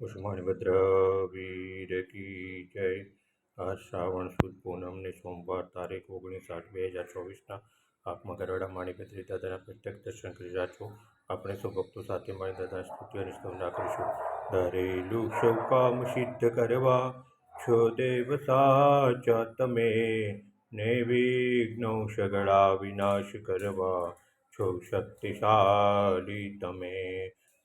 ઉસ્માનભદ્ર વીર કી જય. આજ શ્રાવણ સુદ પૂનમને સોમવાર તારીખ ઓગણીસ આઠ બે હજાર ચોવીસના આપમાં ગરડા માણીપત્રી દાદાના પ્રત્યક્ષ દર્શન કરી રહ્યા છો. આપણે સૌ ભક્તો સાથે મારી દાદા સ્તુતિ અને સ્તવના કરીશું. ધરેલું સૌ કામ સિદ્ધ કરવા, છો દેવ સાચા તમે ને વિઘ્નો સગડા વિનાશ કરવા, છો શક્તિશાળી તમે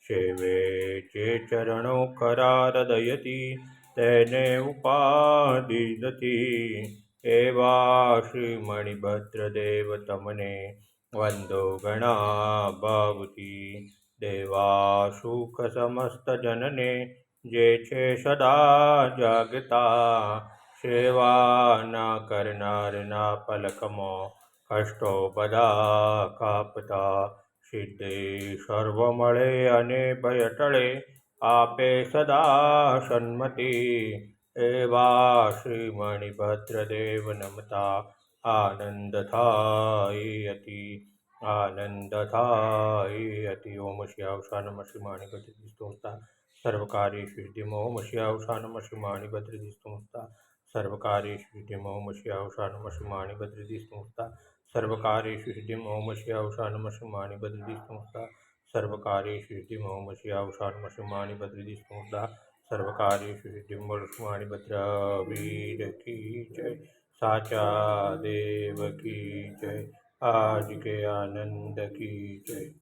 સેવે જે ચરણો ખરા હૃદયથી તેને ઉપાધિ નથી એવા શ્રી મણિભદ્ર દેવ તમને વંદો ગણા ભાવથી દેવા સુખ સમસ્ત જનને જે છે સદા જાગતા. સેવાના કરનારના પલકમાં કષ્ટો બધા કાપતા. સિદ્ધિ સર્વ મળે અને ભય ટળે આપે સદા સન્મતિ એવા શ્રી મણિભદ્રદેવ નમતા આનંદ થાય અતિ આનંદ થાય અતિ ઓમ શ્રી નમ શ્રી માણિપતિ સ્તોતા સર્વકારી સિદ્ધિમ ઓમ શ્રી નમ શ્રી માણિપતિ સ્તોતા સર્વકારી સિદ્ધિમ ઓમ શ્યાવશા નમ શ્રી માણિપતિ સંસ્થા સર્વકારી સિદ્ધિમ ઓમ શ્યાવશા નમ શ્રી માણિપતિ સંસ્થા સર્વકારી સિદ્ધિમ ઓમ શ્યાવશા નમ શ્રી માણિપતિ સ્તોતા સર્વકારી સિદ્ધિમ માણિભદ્ર વીર કી જય સાચા દેવ કી જય આજ કે આનંદ કી જય